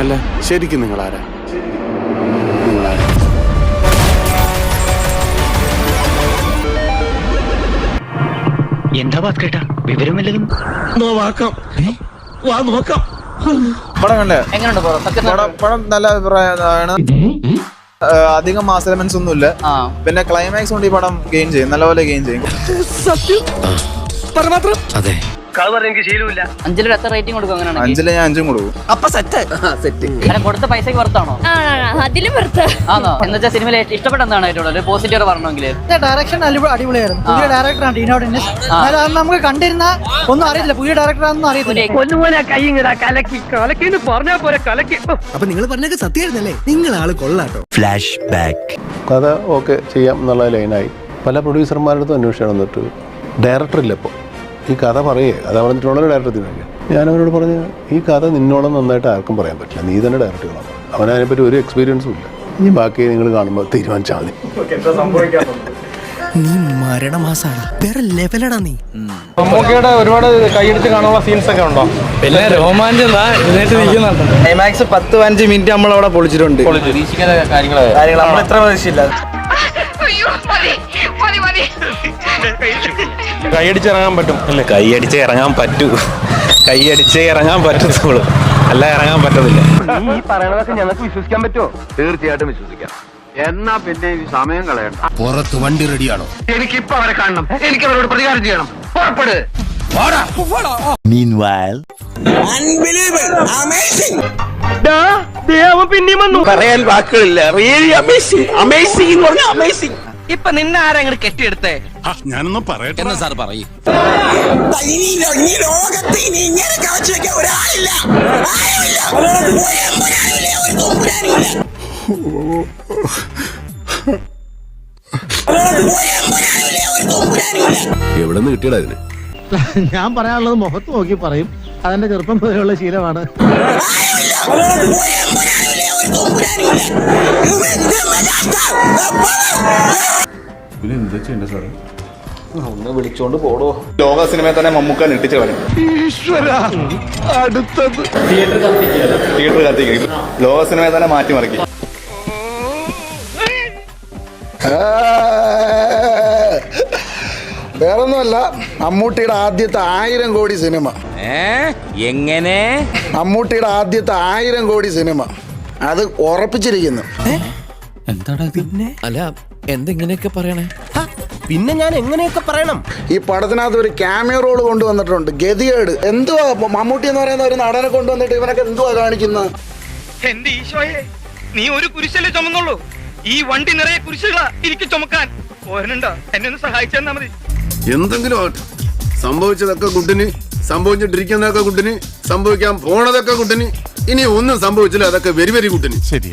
അല്ല? ശരിക്കും നിങ്ങൾ ആരാ? നിങ്ങളാരാ? എന്താ ഭാസ്കരേട്ടാ വിവരം വല്ലതും പടം കണ്ടേ? എങ്ങനെയുണ്ട് ബ്രോ? സത്യം പടം പടം നല്ല അഭിപ്രായമാണ്. അധികം മാസ് എലമെന്റ്സ് ഒന്നും ഇല്ല പിന്നെ ക്ലൈമാക്സ് കൊണ്ട് ഈ പടം ഗെയിൻ ചെയ്യും. നല്ലപോലെ ഗെയിൻ ചെയ്യും. അഞ്ചിലൊരു എത്ര റേറ്റിംഗ് കൊടുക്കും അങ്ങനെയാണെങ്കിൽ? അഞ്ചിൽ ഞാൻ അഞ്ചും കൊടുക്കും. അങ്ങനെ കൊടുത്ത പൈസക്ക് ആണാണ് അതിലും വെറുതെ ആണോ എന്ന് വെച്ചാൽ സിനിമയിൽ ഇഷ്ടപ്പെട്ട എന്താണ് ഏറ്റവും ഒരു പോസിറ്റീവ് പറഞ്ഞെങ്കിൽ ഡയറക്ഷൻ അടിപൊളിയായിരുന്നു പുതിയ ഡയറക്ടറാണ് ടീനോ ഡെന്നിസ്. എന്നാലും നമുക്ക് കണ്ടിരുന്ന ഒന്നും അറിയത്തില്ല. പുതിയ ഡയറക്ടറാണെന്നും അറിയത്തില്ല. അപ്പൊ നിങ്ങൾ പറഞ്ഞൊക്കെ സത്യമായിരുന്നല്ലേ? നിങ്ങൾ ആൾ കൊള്ളാട്ടോ. ഫ്ലാഷ് ബാക്ക് കഥ ഓക്കെ ചെയ്യാം എന്നുള്ള ലൈനായി പല പ്രൊഡ്യൂസർമാരുടെ അടുത്തും അന്വേഷിച്ചാണ് വന്നിട്ട്. ഡയറക്ടർ ഇല്ല ഇപ്പോൾ ഈ കഥ പറയേ കഥ പറഞ്ഞിട്ടുള്ള ഡയറക്ടർ തീരുമാനിക്കുക ഞാൻ അവനോട് പറഞ്ഞു ഈ കഥ നിന്നോളം നന്നായിട്ട് ആർക്കും പറയാൻ പറ്റില്ല. നീ തന്നെ ഡയറക്ടർ ചെയ്യണം അവൻ അതിനെപ്പറ്റി ഒരു എക്സ്പീരിയൻസും ഇല്ല. ഇനി ബാക്കി നിങ്ങൾ കാണുമ്പോൾ തീരുമാനിച്ചാൽ മതി. നീ മരണമാസാണ്. വേറെ ലെവലടാ നീ. മമ്മൂക്കയുടെ ഒരുപാട് കൈയെടുത്ത് കാണാനുള്ള സീൻസ് ഒക്കെ ഉണ്ടോ? പിന്നെ രോമാഞ്ചം ക്ലൈമാക്സ് പത്ത് പതിനഞ്ച് മിനിറ്റ് നമ്മൾ അവിടെ പൊളിച്ചിട്ടുണ്ട് കാര്യങ്ങൾ നമ്മൾ എത്ര പ്രതീക്ഷയില്ല. കൈയടിച്ച് ഇറങ്ങാൻ പറ്റും. അല്ലേ കൈയടിച്ച് ഇറങ്ങാൻ പറ്റൂ. കൈയടിച്ച് ഇറങ്ങാൻ പറ്റത്തുള്ളൂ. അല്ല ഇറങ്ങാൻ പറ്റത്തില്ല. ഞങ്ങൾക്ക് വിശ്വസിക്കാൻ പറ്റുമോ? തീർച്ചയായിട്ടും വിശ്വസിക്കാം. എന്നാ പിന്നെ ഈ സമയം കളയണ്ട. പുറത്ത് വണ്ടി റെഡിയാണോ? എനിക്ക് ഇപ്പൊ അവരെ കാണണം. എനിക്ക് അവരോട് പ്രതികാരം ചെയ്യണം. പുറപ്പെട്. പറയാൻ വാക്കുകളില്ല. റിയലി അമേസിംഗ് അമേസിംഗ് എന്ന് പറഞ്ഞാൽ അമേസിംഗ് ഇപ്പൊ നിന്നെ ആരെങ്ങനെ കെട്ടിയെടുത്തേ? ഞാനൊന്നും പറയട്ടെ എന്നാ സാർ പറയും ഈ ലോകത്ത് ഇനി ഇങ്ങനെ കാഴ്ച വെക്കാൻ ഒരാളില്ല ആരുമില്ല. ഒരു എമ്പുരാനുമില്ല, ഒരു തുമ്പുരാനുമില്ല. ഒരു എമ്പുരാനുമില്ല, ഒരു തുമ്പുരാനുമില്ല. എവിടെ നിന്ന് കിട്ടിയടാ ഇതിന് ഞാൻ പറയാനുള്ളത് മുഖത്ത് നോക്കി പറയും അതെന്റെ ചെറുപ്പം മുതലുള്ള ശീലമാണ് ആരുമില്ല. ഒരു എമ്പുരാനുമില്ല, ഒരു തുമ്പുരാനുമില്ല. പിന്നെ എന്താ ചെയ്യണ്ട സാറേ ലോക സിനിമയെ തന്നെ മമ്മൂക്ക ഞെട്ടിച്ച് കളയും തിയേറ്റർ കത്തിക്കും ലോക സിനിമയെ തന്നെ മാറ്റി മാറ്റിമറിക്കും വേറൊന്നുമല്ല മമ്മൂട്ടിയുടെ ആദ്യത്തെ ആയിരം കോടി സിനിമ. എങ്ങനെ? മമ്മൂട്ടിയുടെ ആദ്യത്തെ ആയിരം കോടി സിനിമ. അത് ഉറപ്പിച്ചിരിക്കുന്നു. അല്ല എന്തെങ്ങനെയൊക്കെ പറയണേ? പിന്നെ ഞാൻ എങ്ങനെയൊക്കെ പറയണം? ഈ പടത്തിനകത്ത് ഒരു ക്യാമിയോ റോൾ കൊണ്ടുവന്നിട്ടുണ്ട്. ഗതികേട്. എന്തുവാ? മമ്മൂട്ടി എന്ന് പറയുന്ന ഒരു നടനെ കൊണ്ടുവന്നിട്ട് ഇവനൊക്കെ എന്തുവാ കാണിക്കുന്നത്? എന്റെ ഈശോയെ നീ ഒരു കുരിശല്ലേ ചുമന്നുള്ളൂ? ഈ വണ്ടി നിറയെ കുരിശുകളാ എനിക്ക് ചുമക്കാൻ. പോരനുണ്ടോ എന്നെ ഒന്ന് സഹായിച്ചു തന്നാ മതി. എന്തെങ്കിലും ആട്ടെ സംഭവിച്ചതൊക്കെ കുട്ടിന് സംഭവിച്ചിട്ടിരിക്കുന്നതൊക്കെ കുട്ടിന് സംഭവിക്കാൻ പോണതൊക്കെ കുട്ടിന് ഇനി ഒന്നും സംഭവിച്ചില്ല. അതൊക്കെ വെരി വെരി കുട്ടിന്. ശരി.